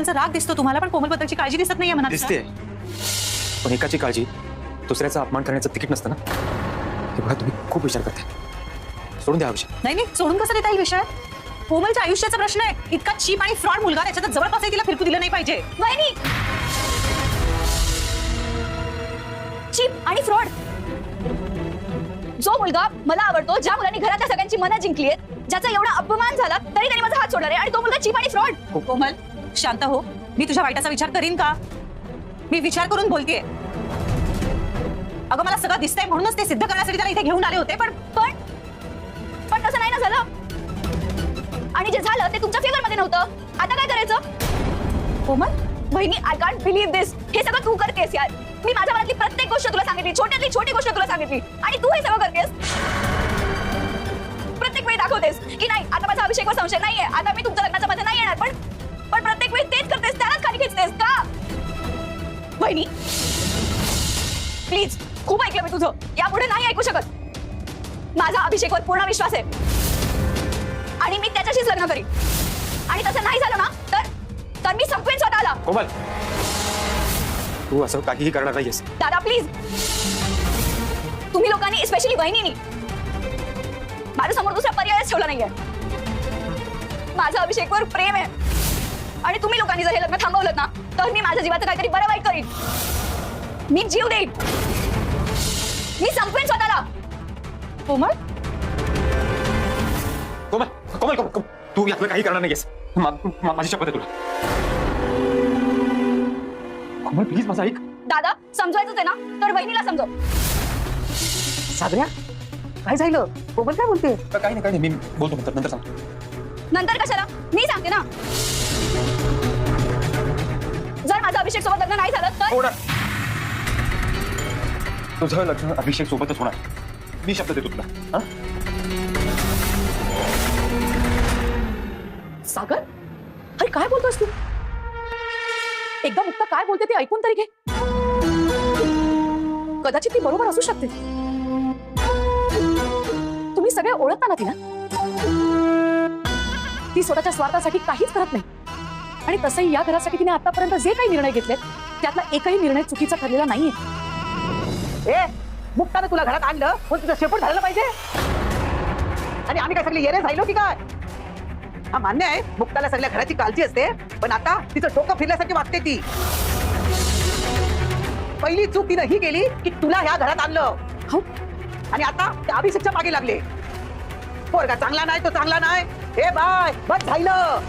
त्यांचा राग दिसतो तुम्हाला पण कोमलबद्दलची काळजी दिसत नाहीये मनात. दिसते. पण एकाची काळजी दुसऱ्याचा अपमान करण्याचं तिकीट नसतं ना? हे बघा तुम्ही खूप विचार करते सोडून द्या हा विषय. नाही नाही सोडून कसं देता येईल विषय? कोमलच्या आयुष्याचा प्रश्न आहे. इतका चीप आणि फ्रॉड मुलगा त्याच्यात जवळपास तिला फिरकू दिलं नाही पाहिजे. वहिनी! चीप आणि फ्रॉड. जो मुलगा मला आवडतो ज्या मुलांनी घरातल्या सगळ्यांची मनं जिंकली आहेत ज्याचा एवढा अपमान झाला तरी त्यांनी माझा हात सोडला रे आणि तो मुलगा चीप आणि फ्रॉड. कोमल शांत हो. मी तुझ्या वाईटाचा विचार करीन का? मी विचार करून बोलतेय. अगं मला सगळं दिसतंय म्हणूनच ते सिद्ध करण्यासाठी त्याला इथे घेऊन आले होते पण पण पण तसं नाही ना झालं. आणि जे झालं ते तुमच्या फेवर मध्ये नव्हतं. आता काय करायचं? कोमल बहिणी आय कांट बिलीव्ह दिस हे सगळं तू करतेस यार. मी माझ्या मनातली प्रत्येक गोष्ट तुला सांगितली छोट्यातली छोटी गोष्ट तुला सांगितली. आणि तू हे सगळं करतेस. प्रत्येक वेळी दाखवतेस की नाही आता माझा अभिषेकवर संशय नाहीये. आता मी तुमच्या लग्नाच्या मध्ये नाही येणार पण पण प्रत्येक वेळी तेच करतेस त्यालाच खाली खेचतेस का बहिणी प्लीज खूप ऐकलं मी तुझं. यापुढे नाही ऐकू शकत. माझा अभिषेकवर पूर्ण विश्वास आहे. आणि मी त्याच्याशीच लग्न करीन. आणि तसं नाही झालं ना तर तर मी संपवेन स्वतःला. कोमल तू असं काहीही करणार नाहीयेस. दादा प्लीज तुम्ही लोकांनी स्पेशली बहिणीनी माझ्यासमोर दुसरा पर्यायच ठेवला नाहीये. माझं अभिषेकवर प्रेम आहे. आणि तुम्ही लोकांनी जर हे लग्न थांबवलं ना तर मी माझ्या जीवाचं काहीतरी बरं वाईट करीन. मी जीव देईन. मी संपवेन स्वतःला. कोमल? कोमल कोमल कोमल कोमल, तू यातलं काही करणार नाहीयेस. मा- मा- माझी शपथ आहे तुला. कोमल प्लीज माझा ऐक. दादा समजवायचंच आहे ना तर बहिणीला समजव. सागऱ्या काय झालं? कोमल काय बोलते? काही नाही काही नाही मी बोलतो नंतर नंतर सांगतो. नंतर कशाला? मी सांगते ना. माझं अभिषेक सोबत लग्न नाही झालं तर? होणार. तुझं लग्न अभिषेक सोबतच होणार. मी शब्द देतो तुला. हा? सागर? अरे काय बोलतोस तू? एकदा मुक्त काय बोलते ते ऐकून तरी घे. कदाचित ती बरोबर असू शकते. तुम्ही सगळे ओळखता ना तिला? ती स्वतःच्या स्वार्थासाठी काहीच करत नाही. आणि तसंही या घरासाठी तिने आतापर्यंत जे काही निर्णय घेतलेत त्यातला एकही निर्णय चुकीचा ठरलेला नाहीये. ए मुक्तानं तुला घरात आणलं पण तुझं शेपूट झालं पाहिजे. आणि आम्ही काय सगळे येणे झालो की काय? हा मान्य आहे मुक्ताला सगळ्या घराची काळजी असते पण आता तिचं डोकं फिरल्यासारखी वागते ती. पहिली चूक तिनं ही केली की तुला ह्या घरात आणलं. हो. आणि आता त्या अभिषेकच्या मागे लागले. पोरगा चांगला नाही तो चांगला नाही. हे बाय बस झालं.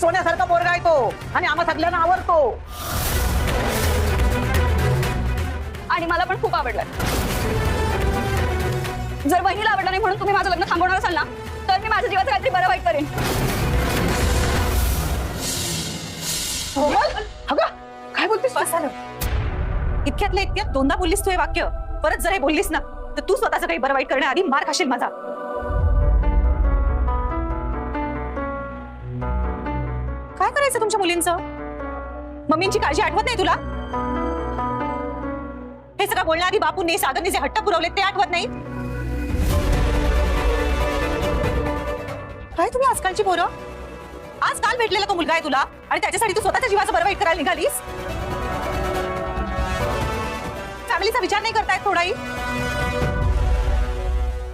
सोन्यासारखा पोरगा आहे तो. आणि आम्हा सगळ्यांना आवडतो. आणि मला पण खूप आवडलं. जर बहिणीला आवडलं नाही म्हणून तुम्ही माझं लग्न थांबवणार असाल ना तर मी माझ्या जीवाचं काहीतरी बरं वाईट करेन. अगं, काय बोलतेस झालं इतक्यातल्या इतक्यात दोनदा बोललीस तू हे वाक्य. परत जर हे बोललीस ना तर तू स्वतःचं काही बरं वाईट करण्याआधी मार खाशील माझा. काय करायचं तुमच्या मुलींचं? मम्मींची काळजी आठवत नाही तुला? हे सगळं बोलण्याआधी बापूंनी सागरनी जे हट्ट पुरवले ते आठवत नाही काय तुम्ही आजकालची पोरं? आज काल भेटलेला तो मुलगा आहे तुला आणि त्याच्यासाठी तू स्वतःच्या जीवाचं बरं वाईट करायला निघालीस? फॅमिलीचा विचार नाही करतायत थोडाही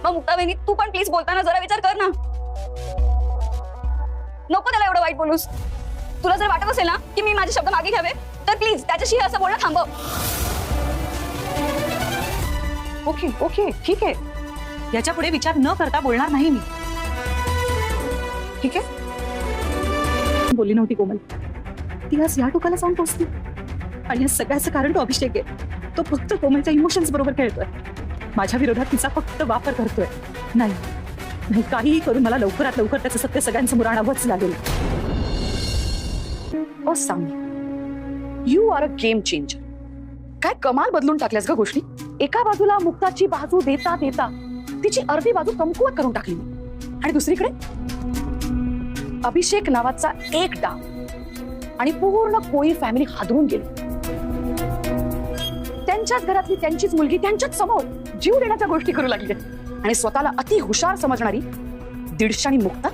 मग मुक्ता बहिणी तू पण प्लीज बोलताना जरा विचार कर ना. नको त्याला एवढं वाईट बोलूस. तुला जर वाटत असेल ना की मी माझे शब्द मागे घ्यावे तर प्लीज त्याच्याशी असं बोलणं थांबव. ओके ओके ठीक आहे. याच्यापुढे विचार न करता बोलणार नाही मी. ठीक आहे? बोलली नव्हती कोमल. ती आज या टोकाला जाऊन पोचली. आणि या सगळ्याचं कारण तो अभिषेक आहे. तो फक्त कोमलच्या इमोशन्स बरोबर खेळतोय. माझ्या विरोधात तिचा फक्त वापर करतोय. नाही नाही काहीही करून मला लवकरात लवकर त्याचं सत्य सगळ्यांसमोर आणावंच लागेल. ओ सांग you are a game changer काय कमाल बदलून टाकल्यास ग गोष्टी एका बाजूला मुक्ताची बाजू देता देता तिची अर्धी बाजू कमकुवत करून टाकली आणि दुसरीकडे? अभिषेक नावाचा एक डाव. आणि पूर्ण कोळी फॅमिली हादरून गेली. त्यांच्याच घरातली त्यांचीच मुलगी त्यांच्याच समोर जीव देण्याच्या गोष्टी करू लागली आणि स्वतःला अति हुशार समजणारी दीडशाणी मुक्ता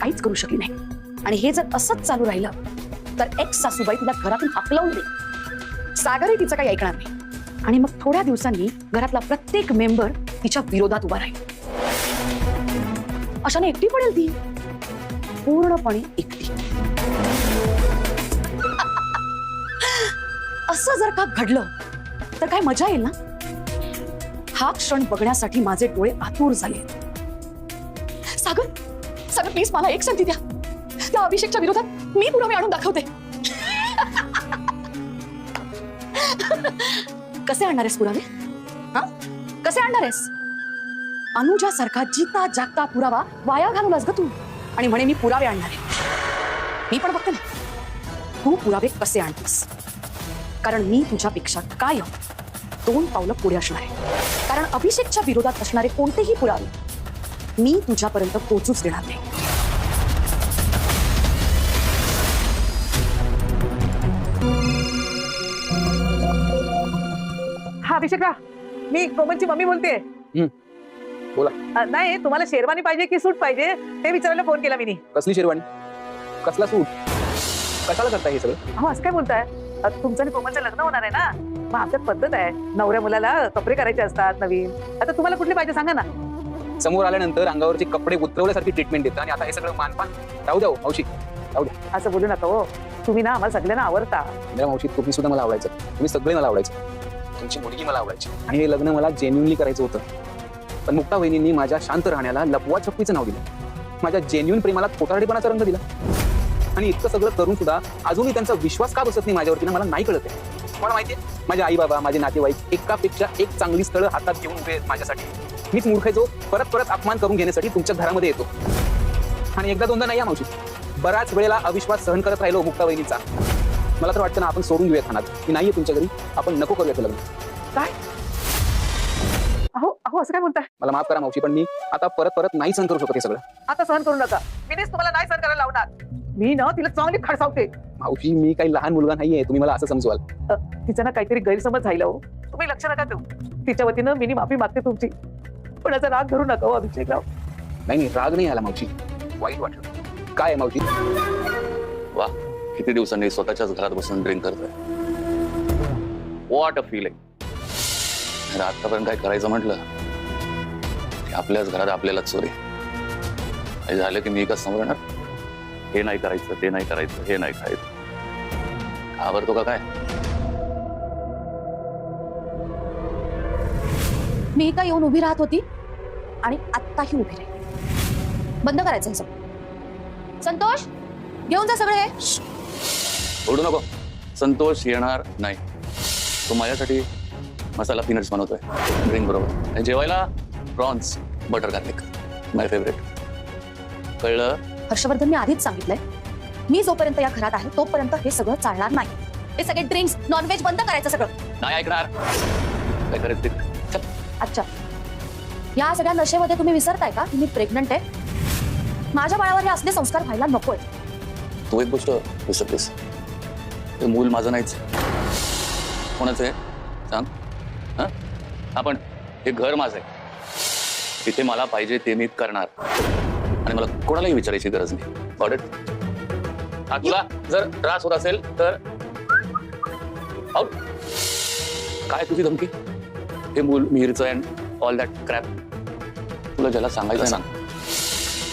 काहीच करू शकली नाही. आणि हे जर असंच चालू राहिलं तर एक्स सासूबाई तिला घरातून हाकलवून दे सागरही तिचं काही ऐकणार नाही. आणि मग थोड्या दिवसांनी घरातला प्रत्येक मेंबर तिच्या विरोधात उभा राहील. अशाने एकटी पडेल ती. पूर्णपणे एकटी. असं जर का घडलं तर काय मजा येईल ना? हा क्षण बघण्यासाठी माझे डोळे आतुर झाले. सागर सागर प्लीज मला एक संधी द्या. त्या अभिषेकच्या विरोधात मी पुरावे आणून दाखवते. कसे आणणार आहेस पुरावे? हा? कसे आणणार आहेस अनुजासारखा जिता जागता पुरावा वाया घालवलास ग तू. आणि म्हणे मी पुरावे आणणार. आहे मी पण बघते ना. तू पुरावे कसे आणतेस? कारण मी तुझ्यापेक्षा कायम दोन पावलं पुढे असणार आहे. कारण अभिषेकच्या विरोधात असणारे कोणतेही पुरावे मी तुझ्यापर्यंत पोचूच देणार नाही. अभिषेकरा मी कोमलची मम्मी बोलते बोला. नाही तुम्हाला शेरवानी पाहिजे की सूट पाहिजे ते विचारायला फोन केला मी कसली शेरवाणी कसला सूट? कशाला करताय हे सगळं? हो असं काय बोलताय? तुमचं आणि कोमलचं लग्न होणार आहे ना? मग आमच्यात पद्धत आहे. नवऱ्या मुलाला कपडे करायचे असतात नवीन. आता तुम्हाला कुठले पाहिजे सांगा ना. समोर आल्यानंतर अंगावरचे कपडे उतरवल्यासारखी ट्रीटमेंट देतं. आणि आता हे सगळं मानपान. राहू द्या हो, मावशी. असं बोलू नका हो. तुम्ही ना आम्हाला सगळ्यांना आवडता. मावशी तुम्ही सुद्धा मला आवडायचं. तुम्ही सगळे मला आवडायचं. तुमची मुलगी मला आवडायची. आणि हे लग्न मला जेन्युनली करायचं होतं. पण मुक्ता वहिनींनी माझ्या शांत राहण्याला लपवा छप्पीचं नाव दिलं. माझ्या जेन्युन प्रेमाला खोटारडेपणाचा रंग दिला. आणि इतकं सगळं करून सुद्धा अजूनही त्यांचा विश्वास का बसत नाही माझ्यावरती ना मला नाही कळत आहे. मला माहितीये माझे आई बाबा माझे नातेवाईक एकापेक्षा एक चांगली स्थळं हातात घेऊन उभे माझ्यासाठी. मीच मूर्ख जो परत परत अपमान करून घेण्यासाठी तुमच्या घरामध्ये येतो. आणि एकदा दोनदा नाही या मावशी? बऱ्याच वेळेला अविश्वास सहन करत राहिलो मुक्ता वहिनीचा. मला तर वाटतं ना आपण सोडून घेऊया खानात की नाहीये तुमच्या घरी. आपण नको करूया ते लग्न. काय? अहो अहो असं काय बोलताय? मला माफ करा मावशी पण मी आता परत परत नाही सहन करू शकत हे सगळं. आता सहन करू नका. मी तुम्हाला नाही सहन करायला लावणार. मी ना तिला चांगली खडसावते. मावशी मी काही लहान मुलगा नाहीये. तुम्ही मला असं समजवाल. तिचा ना काहीतरी गैरसमज झाला हो. तुम्ही लक्ष नका देऊ. तिच्या वतीनं मी माफी मागते तुमची. पण याचा राग धरू नका हो अभिषेकराव नाही नाही राग नाही आला मावशी. वाईट वाटलं. काय आहे मावशी? वा. किती दिवसांनी स्वतःच्याच घरात बसून ड्रिंक करतोय? वॉट अ फिलिंग आतापर्यंत काय करायचं म्हटलं? की आपल्याच घरात आपल्यालाच चोरी झालं की मी एकच समोर येणार हे नाही करायचं ते नाही करायचं हे नाही खायचं घाबरतो का काय? मी एका येऊन उभी राहत होती आणि आत्ताही उभी राहील बंद करायचं हे सगळं. संतोष घेऊन जा सगळे. ओढू नको. संतोष येणार नाही. तो माझ्यासाठी मसाला पीनट्स बनवतोय. ड्रिंक बरोबर. आणि जेवायला prawns butter garlic my favourite कळलं? हर्षवर्धन मी आधीच सांगितलंय. मी जोपर्यंत या घरात आहे तोपर्यंत हे सगळं चालणार नाही. हे सगळे ड्रिंक्स नॉनव्हेज बंद करायचं सगळं. नाही ऐकणार. काय करायचं ते? चल. अच्छा. या सगळ्या नशेमध्ये तुम्ही विसरताय का? की मी प्रेग्नंट आहे. माझ्या बाळावर हे असले संस्कार व्हायला नकोय तू एक गोष्ट विसरतेस ते मूल माझं नाहीच. कोणाचं आहे सांग. हा? आपण हे घर माझं आहे. तिथे मला पाहिजे ते मी करणार. आणि मला कोणालाही विचारायची गरज नाही. It? हा तुला जर त्रास होत असेल तर Out. काय तुझी धमकी? हे मूल मिहिरचं अँड ऑल दॅट क्रॅप तुला ज्याला सांगायचं सांग.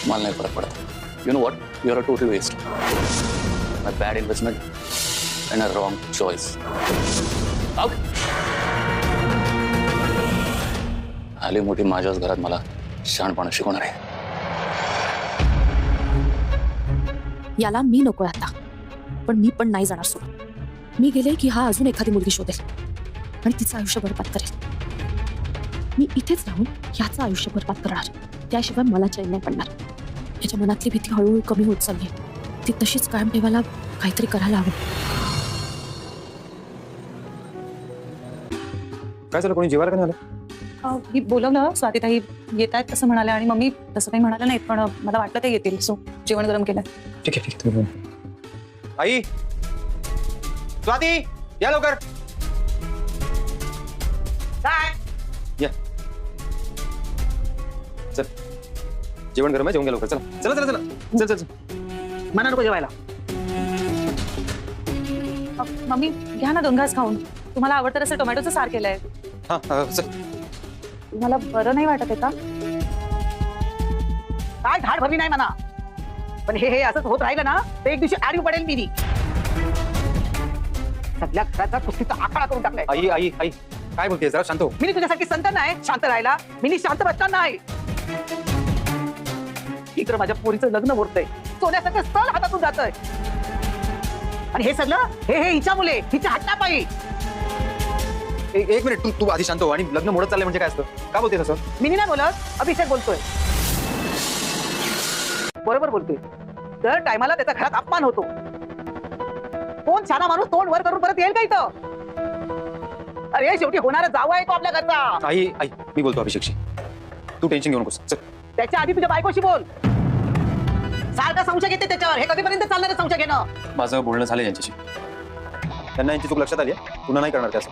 मला नाही फरक पडत. You know what you're a total waste a bad investment. And a wrong choice. Okay. आली मोठी माझ्याच घरात मला शहाणपणा शिकवणार आहे. याला मी नकोय आता. पण मी पण नाही जाणार सोडून. मी गेले की हा अजून एखादी मुलगी शोधेल. आणि तिचं आयुष्य बरबाद करेल. मी इथेच राहून ह्याचं आयुष्य बरबाद करणार. त्याशिवाय मला चैन नाही पडणार. याच्या मनातली भीती हळूहळू कमी होत चालली आहे. ती तशीच कायम ठेवायला काहीतरी करायला हवं. काय झालं? कोणी जेवायला का नाही आलं? अं, मी बोलवलं स्वातीताई येत आहेत तसं म्हणाल्या आणि मग मी तसं काही म्हणालं नाहीत पण मला वाटलं ते येतील. सो जेवण गरम केलं. ठीक आहे ठीक आहे तुम्ही बोला. आई! स्वाती! या लवकर. काय? या. चल. जेवण गरम आहे जेवण घ्या लवकर. चला. चला चला चला. चल चल चल. मना नको जेवायला. मम्मी घ्या ना दोन घास खाऊन. तुम्हाला आवडतं असं टोमॅटोचं सार केलंय. हा तुम्हाला बरं नाही वाटत आहे का? काय धाड भरली नाही म्हणा. पण हे हे असंच होत राहिलं ना तर एक दिवशी आडवी पडेल मी. सगळ्या घराचा कुस्तीचा आखाडा करून टाकलाय. आई आई आई. काय बोलते जरा शांत हो. मी तुझ्यासारखी संत नाही शांत राहायला. मी शांत बसणार नाही. इकडं माझ्या पोरीचं लग्न मोडतंय सोन्यासारखं स्थळ हातातून जातंय. आणि हे सगळं हे हे हिच्या मुले हिच्या हट्टा एक मिनिट तू तू आधी शांत हो आणि लग्न मोडत चाललंय म्हणजे काय असतं? का बोलते तसं मी नाही बोलत अभिषेक बोलतोय. बरोबर बोलतोय. दर टायमाला त्याचा घरात अपमान होतो. कोण छाना माणूस तोंड वर करून परत येईल का इथं? अरे शेवटी होणारा जावा आहे तो आपल्या घरचा. आई आई मी बोलतो अभिषेकशी. तू टेन्शन घेऊ नकोस. चल. त्याच्या आधी तुझ्या बायकोशी बोल. सारखा संशय घेते त्याच्यावर. हे कधीपर्यंत चालणार आहे संशय घेणं? माझं बोलणं झालं यांच्याशी. त्यांना यांची चूक लक्षात आली आहे. पुन्हा नाही करणार त्याचं